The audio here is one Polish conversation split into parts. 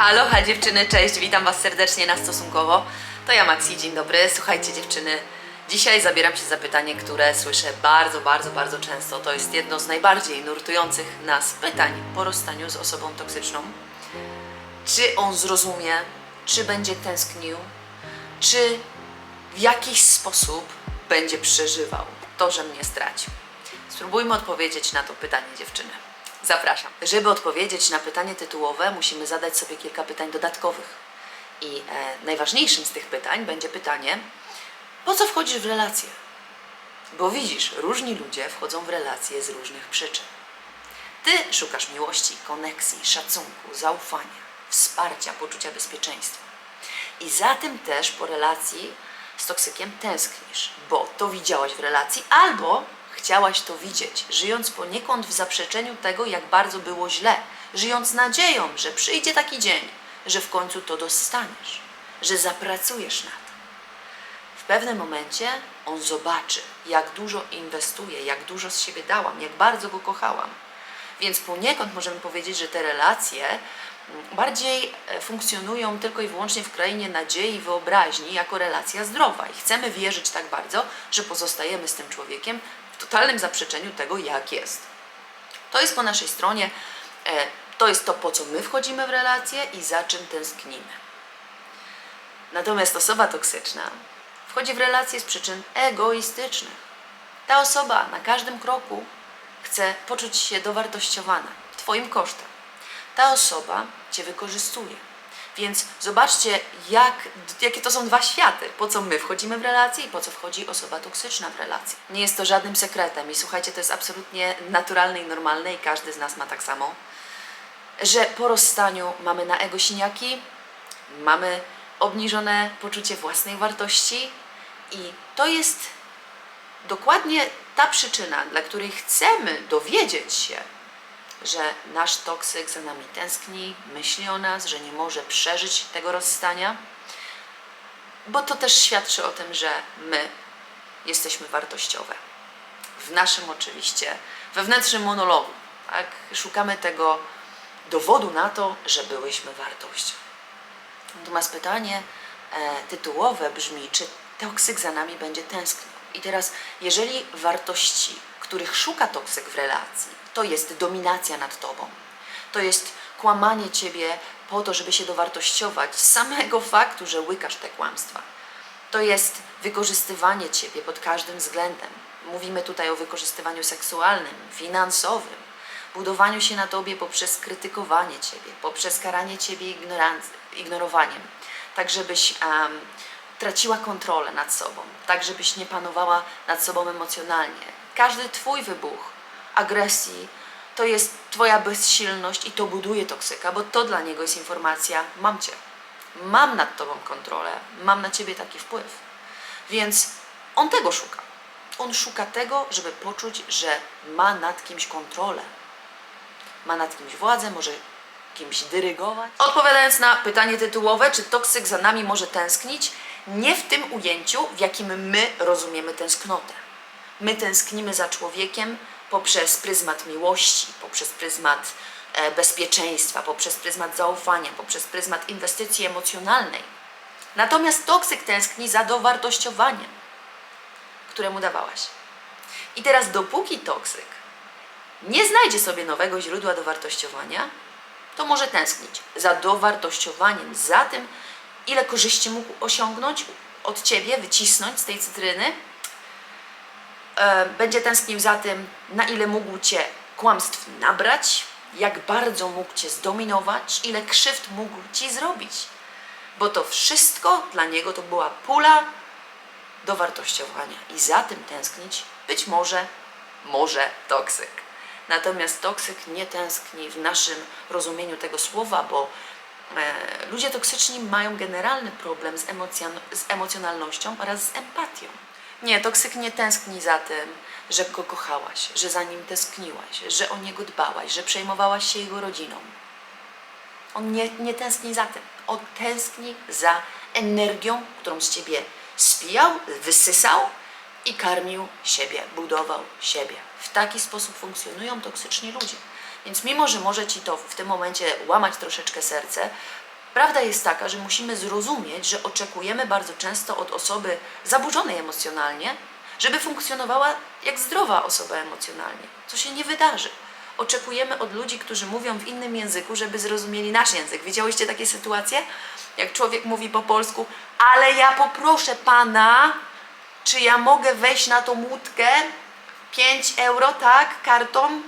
Aloha dziewczyny, cześć, witam Was serdecznie na Stosunkowo. To ja Maxi, dzień dobry. Słuchajcie dziewczyny, dzisiaj zabieram się za pytanie, które słyszę bardzo, bardzo, bardzo często. To jest jedno z najbardziej nurtujących nas pytań po rozstaniu z osobą toksyczną. Czy on zrozumie, czy będzie tęsknił, czy w jakiś sposób będzie przeżywał to, że mnie stracił? Spróbujmy odpowiedzieć na to pytanie dziewczyny. Zapraszam. Żeby odpowiedzieć na pytanie tytułowe, musimy zadać sobie kilka pytań dodatkowych. I e, najważniejszym z tych pytań będzie pytanie, po co wchodzisz w relacje? Bo widzisz, różni ludzie wchodzą w relacje z różnych przyczyn. Ty szukasz miłości, koneksji, szacunku, zaufania, wsparcia, poczucia bezpieczeństwa. I za tym też po relacji z toksykiem tęsknisz, bo to widziałaś w relacji albo chciałaś to widzieć, żyjąc poniekąd w zaprzeczeniu tego, jak bardzo było źle, żyjąc nadzieją, że przyjdzie taki dzień, że w końcu to dostaniesz, że zapracujesz na to. W pewnym momencie on zobaczy, jak dużo inwestuję, jak dużo z siebie dałam, jak bardzo go kochałam. Więc poniekąd możemy powiedzieć, że te relacje mm, bardziej e, funkcjonują tylko i wyłącznie w krainie nadziei i wyobraźni jako relacja zdrowa. I chcemy wierzyć tak bardzo, że pozostajemy z tym człowiekiem totalnym zaprzeczeniu tego, jak jest. To jest po naszej stronie, e, to jest to, po co my wchodzimy w relacje i za czym tęsknimy. Natomiast osoba toksyczna wchodzi w relacje z przyczyn egoistycznych. Ta osoba na każdym kroku chce poczuć się dowartościowana Twoim kosztem. Ta osoba Cię wykorzystuje. Więc zobaczcie, jak, jakie to są dwa światy. Po co my wchodzimy w relacje i po co wchodzi osoba toksyczna w relacje. Nie jest to żadnym sekretem i słuchajcie, to jest absolutnie naturalne i normalne i każdy z nas ma tak samo, że po rozstaniu mamy na ego siniaki, mamy obniżone poczucie własnej wartości i to jest dokładnie ta przyczyna, dla której chcemy dowiedzieć się, że nasz toksyk za nami tęskni, myśli o nas, że nie może przeżyć tego rozstania, bo to też świadczy o tym, że my jesteśmy wartościowe. W naszym oczywiście wewnętrznym monologu, tak? Szukamy tego dowodu na to, że byłyśmy wartością. Natomiast pytanie e, tytułowe brzmi, czy toksyk za nami będzie tęsknił? I teraz, jeżeli wartości, których szuka toksyk w relacji, to jest dominacja nad tobą, to jest kłamanie ciebie po to, żeby się dowartościować z samego faktu, że łykasz te kłamstwa. To jest wykorzystywanie ciebie pod każdym względem. Mówimy tutaj o wykorzystywaniu seksualnym, finansowym, budowaniu się na tobie poprzez krytykowanie ciebie, poprzez karanie ciebie ignorowaniem, tak żebyś em, traciła kontrolę nad sobą, tak żebyś nie panowała nad sobą emocjonalnie. Każdy twój wybuch agresji to jest twoja bezsilność i to buduje toksyka, bo to dla niego jest informacja: mam cię, mam nad tobą kontrolę, mam na ciebie taki wpływ. Więc on tego szuka. On szuka tego, żeby poczuć, że ma nad kimś kontrolę ma nad kimś władzę, może kimś dyrygować. Odpowiadając na pytanie tytułowe, czy toksyk za nami może tęsknić, nie w tym ujęciu, w jakim my rozumiemy tęsknotę. My tęsknimy za człowiekiem poprzez pryzmat miłości, poprzez pryzmat e, bezpieczeństwa, poprzez pryzmat zaufania, poprzez pryzmat inwestycji emocjonalnej. Natomiast toksyk tęskni za dowartościowaniem, któremu dawałaś. I teraz dopóki toksyk nie znajdzie sobie nowego źródła dowartościowania, to może tęsknić za dowartościowaniem, za tym, ile korzyści mógł osiągnąć od ciebie, wycisnąć z tej cytryny. E, będzie tęsknił za tym, na ile mógł cię kłamstw nabrać, jak bardzo mógł cię zdominować, ile krzywd mógł ci zrobić. Bo to wszystko dla niego to była pula dowartościowania. I za tym tęsknić być może, może toksyk. Natomiast toksyk nie tęskni w naszym rozumieniu tego słowa, bo e, ludzie toksyczni mają generalny problem z, emocjon- z emocjonalnością oraz z empatią. Nie, toksyk nie tęskni za tym, że go kochałaś, że za nim tęskniłaś, że o niego dbałaś, że przejmowałaś się jego rodziną. On nie, nie tęskni za tym. On tęskni za energią, którą z ciebie spijał, wysysał i karmił siebie, budował siebie. W taki sposób funkcjonują toksyczni ludzie. Więc mimo, że może ci to w tym momencie łamać troszeczkę serce, Prawda jest taka, że musimy zrozumieć, że oczekujemy bardzo często od osoby zaburzonej emocjonalnie, żeby funkcjonowała jak zdrowa osoba emocjonalnie, co się nie wydarzy. Oczekujemy od ludzi, którzy mówią w innym języku, żeby zrozumieli nasz język. Widziałyście takie sytuacje? Jak człowiek mówi po polsku, ale ja poproszę pana, czy ja mogę wejść na tą łódkę? 5 euro, tak, kartą?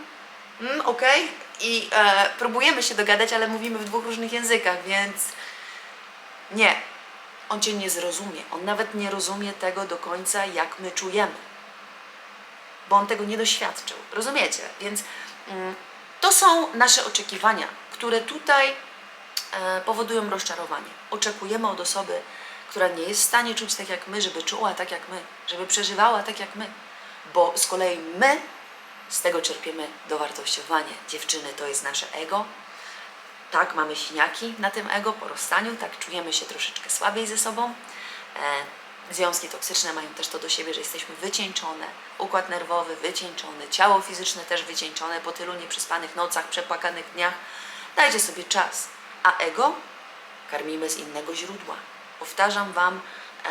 Mm, Okej. I e, próbujemy się dogadać, ale mówimy w dwóch różnych językach, więc nie. On cię nie zrozumie. On nawet nie rozumie tego do końca, jak my czujemy. Bo on tego nie doświadczył. Rozumiecie? Więc mm, to są nasze oczekiwania, które tutaj e, powodują rozczarowanie. Oczekujemy od osoby, która nie jest w stanie czuć tak jak my, żeby czuła tak jak my, żeby przeżywała tak jak my. Bo z kolei my z tego czerpiemy dowartościowanie. Dziewczyny to jest nasze ego. Tak, mamy siniaki na tym ego po rozstaniu, tak czujemy się troszeczkę słabiej ze sobą. E, związki toksyczne mają też to do siebie, że jesteśmy wycieńczone, układ nerwowy wycieńczony, ciało fizyczne też wycieńczone po tylu nieprzespanych nocach, przepłakanych dniach. Dajcie sobie czas. A ego karmimy z innego źródła. Powtarzam Wam, e,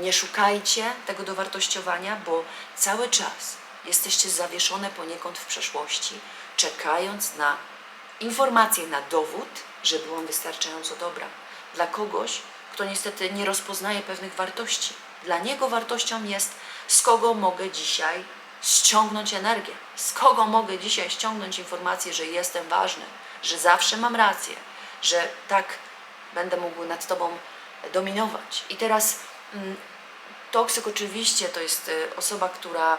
nie szukajcie tego dowartościowania, bo cały czas jesteście zawieszone poniekąd w przeszłości, czekając na informację, na dowód, że byłam wystarczająco dobra. Dla kogoś, kto niestety nie rozpoznaje pewnych wartości. Dla niego wartością jest, z kogo mogę dzisiaj ściągnąć energię, z kogo mogę dzisiaj ściągnąć informację, że jestem ważny, że zawsze mam rację, że tak będę mógł nad Tobą dominować. I teraz mm, toksyk oczywiście to jest y, osoba, która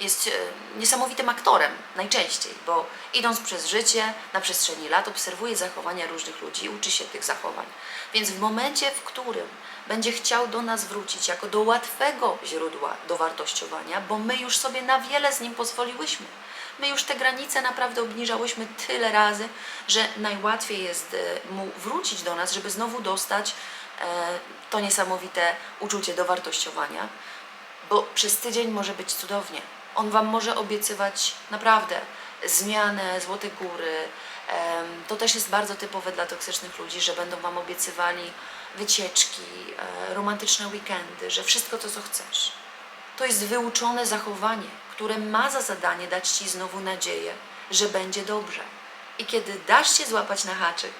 jest e, niesamowitym aktorem najczęściej, bo idąc przez życie na przestrzeni lat obserwuje zachowania różnych ludzi uczy się tych zachowań. Więc w momencie, w którym będzie chciał do nas wrócić jako do łatwego źródła dowartościowania, bo my już sobie na wiele z nim pozwoliłyśmy. My już te granice naprawdę obniżałyśmy tyle razy, że najłatwiej jest e, mu wrócić do nas, żeby znowu dostać e, to niesamowite uczucie dowartościowania bo przez tydzień może być cudownie. On Wam może obiecywać naprawdę zmianę, złote góry. To też jest bardzo typowe dla toksycznych ludzi, że będą Wam obiecywali wycieczki, e, romantyczne weekendy, że wszystko to, co chcesz. To jest wyuczone zachowanie, które ma za zadanie dać Ci znowu nadzieję, że będzie dobrze. I kiedy dasz się złapać na haczyk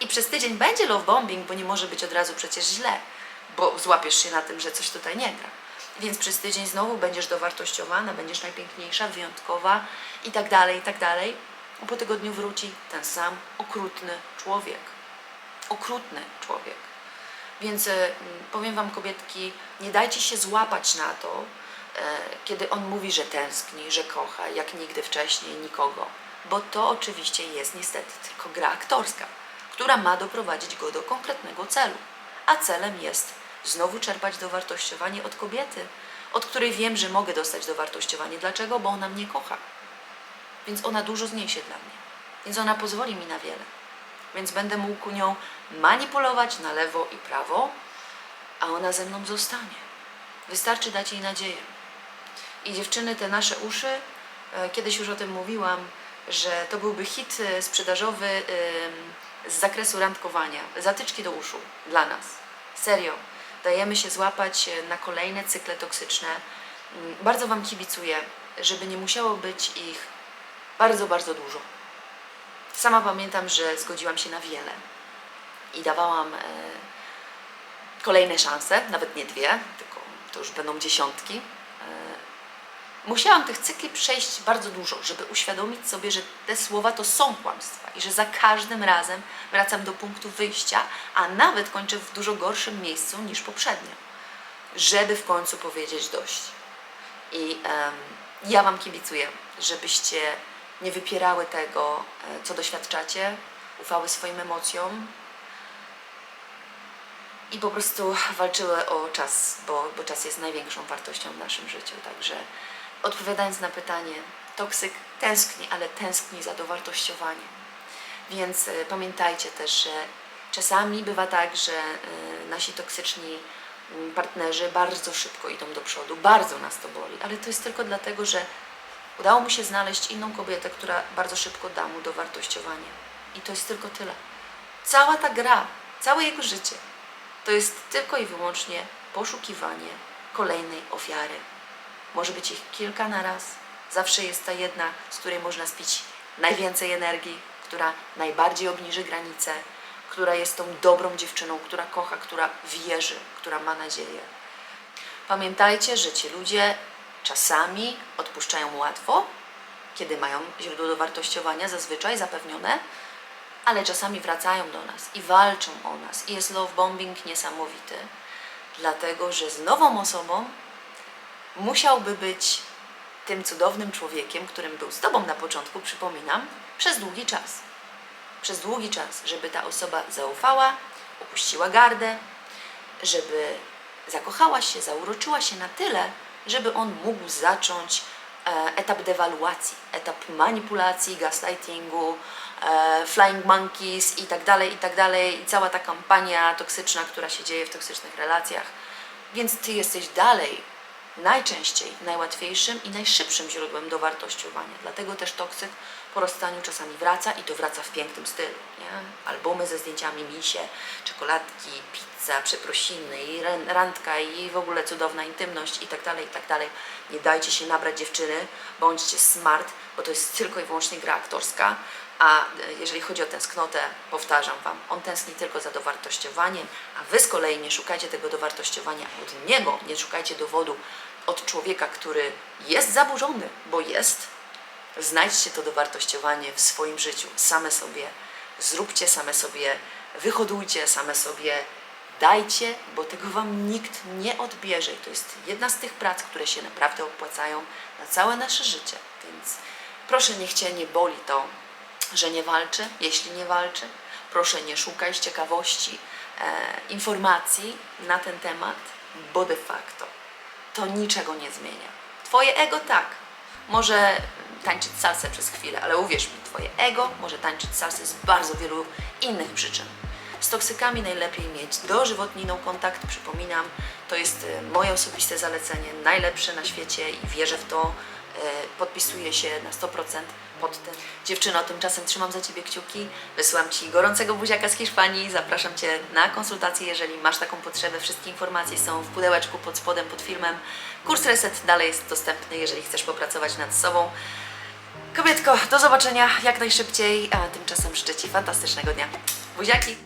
i przez tydzień będzie love bombing, bo nie może być od razu przecież źle, bo złapiesz się na tym, że coś tutaj nie gra. Więc przez tydzień znowu będziesz dowartościowana, będziesz najpiękniejsza, wyjątkowa i tak dalej, i tak dalej. Po tygodniu wróci ten sam okrutny człowiek. Okrutny człowiek. Więc e, powiem Wam, kobietki, nie dajcie się złapać na to, e, kiedy on mówi, że tęskni, że kocha, jak nigdy wcześniej nikogo. Bo to oczywiście jest niestety tylko gra aktorska, która ma doprowadzić go do konkretnego celu. A celem jest znowu czerpać dowartościowanie od kobiety, od której wiem, że mogę dostać dowartościowanie. Dlaczego? Bo ona mnie kocha. Więc ona dużo zniesie dla mnie. Więc ona pozwoli mi na wiele. Więc będę mógł nią manipulować na lewo i prawo, a ona ze mną zostanie. Wystarczy dać jej nadzieję. I dziewczyny, te nasze uszy, e, kiedyś już o tym mówiłam, że to byłby hit e, sprzedażowy z zakresu randkowania. Zatyczki do uszu dla nas. Serio. Dajemy się złapać e, na kolejne cykle toksyczne. Mm, Bardzo Wam kibicuję, żeby nie musiało być ich bardzo, bardzo dużo. Sama pamiętam, że zgodziłam się na wiele i dawałam e, kolejne szanse, nawet nie dwie, tylko to już będą dziesiątki. Musiałam tych cykli przejść bardzo dużo, żeby uświadomić sobie, że te słowa to są kłamstwa i że za każdym razem wracam do punktu wyjścia, a nawet kończę w dużo gorszym miejscu niż poprzednio, żeby w końcu powiedzieć dość. I em, ja Wam kibicuję, żebyście nie wypierały tego, e, co doświadczacie, ufały swoim emocjom i po prostu walczyły o czas, bo, bo czas jest największą wartością w naszym życiu. Także odpowiadając na pytanie, toksyk tęskni, ale tęskni za dowartościowaniem. Więc e, pamiętajcie też, że czasami bywa tak, że e, nasi toksyczni mm, partnerzy bardzo szybko idą do przodu, bardzo nas to boli, ale to jest tylko dlatego, że udało mu się znaleźć inną kobietę, która bardzo szybko da mu dowartościowanie. I to jest tylko tyle. Cała ta gra, całe jego życie to jest tylko i wyłącznie poszukiwanie kolejnej ofiary. Może być ich kilka na raz. Zawsze jest ta jedna, z której można spić najwięcej energii, która najbardziej obniży granice, która jest tą dobrą dziewczyną, która kocha, która wierzy, która ma nadzieję. Pamiętajcie, że ci ludzie czasami odpuszczają łatwo, kiedy mają źródło dowartościowania zazwyczaj zapewnione, ale czasami wracają do nas i walczą o nas. I jest love bombing niesamowity, dlatego że z nową osobą musiałby być tym cudownym człowiekiem, którym był z Tobą na początku, przypominam, przez długi czas. Przez długi czas, żeby ta osoba zaufała, opuściła gardę, żeby zakochała się, zauroczyła się na tyle, żeby on mógł zacząć e, etap dewaluacji, etap manipulacji, gaslightingu, e, flying monkeys i tak dalej, i tak dalej, i cała ta kampania toksyczna, która się dzieje w toksycznych relacjach. Więc Ty jesteś dalej najczęściej najłatwiejszym i najszybszym źródłem dowartościowania. Dlatego też toksyk po rozstaniu czasami wraca i to wraca w pięknym stylu. Nie? Albumy ze zdjęciami misie, czekoladki, pizza, przeprosiny i ran- randka i w ogóle cudowna intymność i tak dalej, i tak. Nie dajcie się nabrać dziewczyny, bądźcie smart, bo to jest tylko i wyłącznie gra aktorska. A e, jeżeli chodzi o tęsknotę, powtarzam Wam, on tęskni tylko za dowartościowaniem, a Wy z kolei nie szukajcie tego dowartościowania od niego, nie szukajcie dowodu od człowieka, który jest zaburzony, bo jest. Znajdźcie to dowartościowanie w swoim życiu, same sobie, zróbcie same sobie, wyhodujcie same sobie, dajcie, bo tego Wam nikt nie odbierze. I to jest jedna z tych prac, które się naprawdę opłacają na całe nasze życie. Więc proszę, niech Cię nie boli to, że nie walczy, jeśli nie walczy. Proszę, nie szukaj z ciekawości e, informacji na ten temat, bo de facto to niczego nie zmienia. Twoje ego tak, może tańczyć salsę przez chwilę, ale uwierz mi, Twoje ego może tańczyć salsę z bardzo wielu innych przyczyn. Z toksykami najlepiej mieć dożywotniną kontakt, przypominam, to jest e, moje osobiste zalecenie, najlepsze na świecie i wierzę w to, podpisuję się na 100% pod tym. Dziewczyno, tymczasem trzymam za Ciebie kciuki, wysyłam Ci gorącego buziaka z Hiszpanii, zapraszam Cię na konsultację, jeżeli masz taką potrzebę. Wszystkie informacje są w pudełeczku pod spodem, pod filmem. Kurs Reset dalej jest dostępny, jeżeli chcesz popracować nad sobą. Kobietko, do zobaczenia jak najszybciej, a tymczasem życzę Ci fantastycznego dnia. Buziaki!